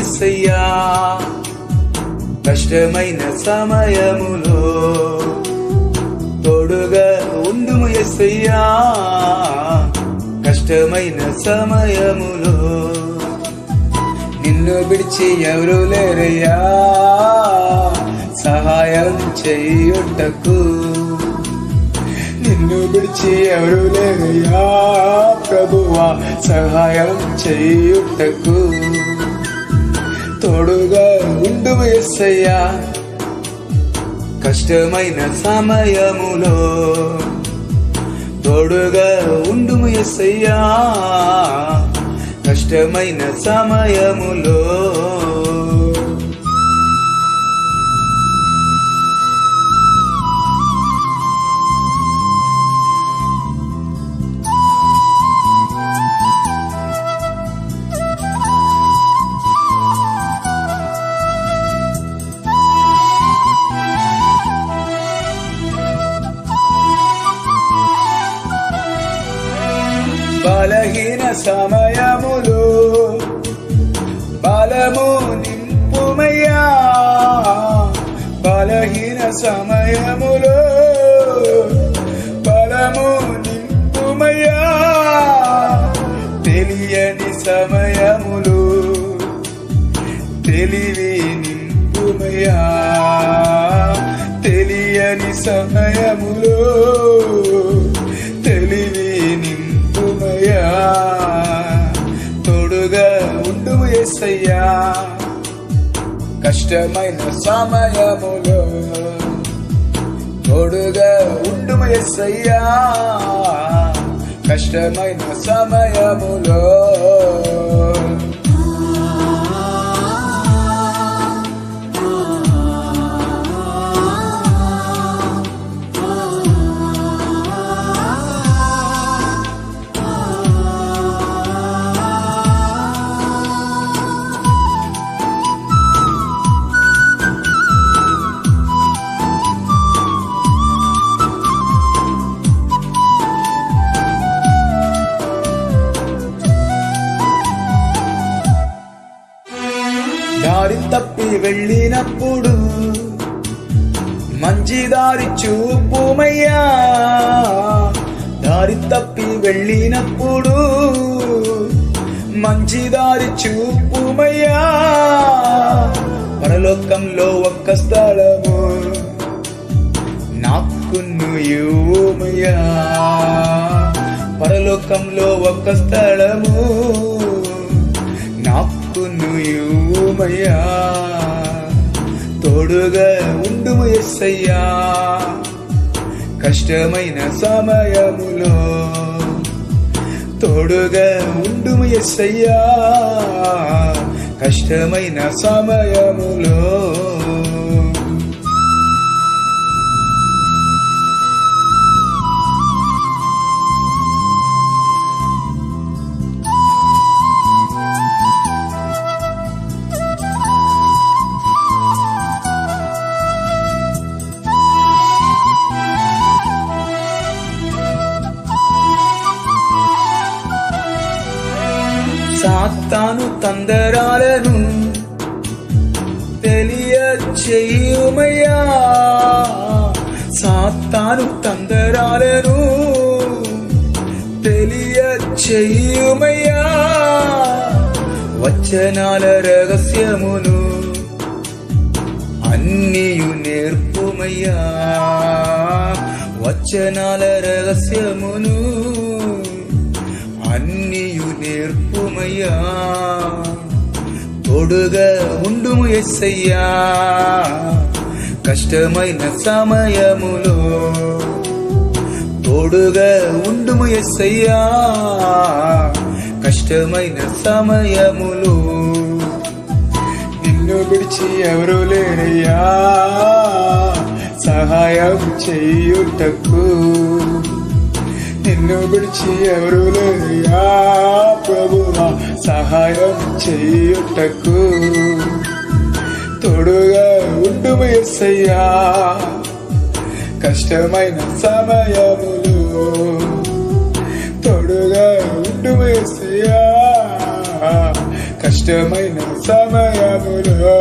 ఎస్సయ్యా కష్టమైన సమయములో తోడుగా ఉండుము ఎస్సయ్యా. కష్టమైన సమయములో నిన్ను విడిచి ఎవరు లేరయ్యా. సహాయం చేయుటకు నిన్ను విడిచి ఎవరు లేరయ్యా. ప్రభువా సహాయం చేయుటకు తోడుగా ఉండు ఎస్సయ్యా కష్టమైన సమయములో తోడుగా ఉండు ఎస్సయ్యా కష్టమైన సమయములో బలహీన సమయములు బలము నింపుమయ్యా. బలహీన సమయములు బలము నింపుమయ్యా. తెలియని సమయములు తెలివి నింపుమయ్యా. తెలియని సమయములు కష్టమైన సమయములో తోడుగా ఉండు ఎస్సయ్యా కష్టమైన సమయములో దారి తప్పి వెళ్ళినప్పుడు మంచి దారి చూపుమయ్యా. దారి తప్పి వెళ్ళినప్పుడు మంచి దారి చూపుమయ్యా. పరలోకంలో ఒక్క స్థలము నాకును యువమయ్యా పరలోకంలో ఒక్క స్థలము నాకు నాకును యువమయ్యా తోడుగా ఉండు ఎస్సయ్యా. కష్టమైన సమయములో తోడుగా ఉండు ఎస్సయ్యా. కష్టమైన సమయములో సాత్తాను తందరాలను తెలియ చేయుమయ్యా సాత్తాను తందరాలను తెలియ చేయుమయ్యా వచనాల రహస్యమును అన్నియు నేర్పుమయ్యా. వచనాల రహస్యమును అన్నియు ఏమయ్యా తోడుగా ఉండుము ఎస్సయ్యా కష్టమైన సమయములో తోడుగా ఉండుము ఎస్సయ్యా కష్టమైన సమయములో నిన్ను విడిచి ఎవరు లేరయ్యా. సహాయం చేయుటకు. నిన్ను విడిచి ఎవరు లేరయ్యా ప్రభువా సహాయం చేయుటకు. తోడుగా ఉండు ఎస్సయ్యా కష్టమైన సమయములు. తోడుగా ఉండు ఎస్సయ్యా కష్టమైన సమయములో.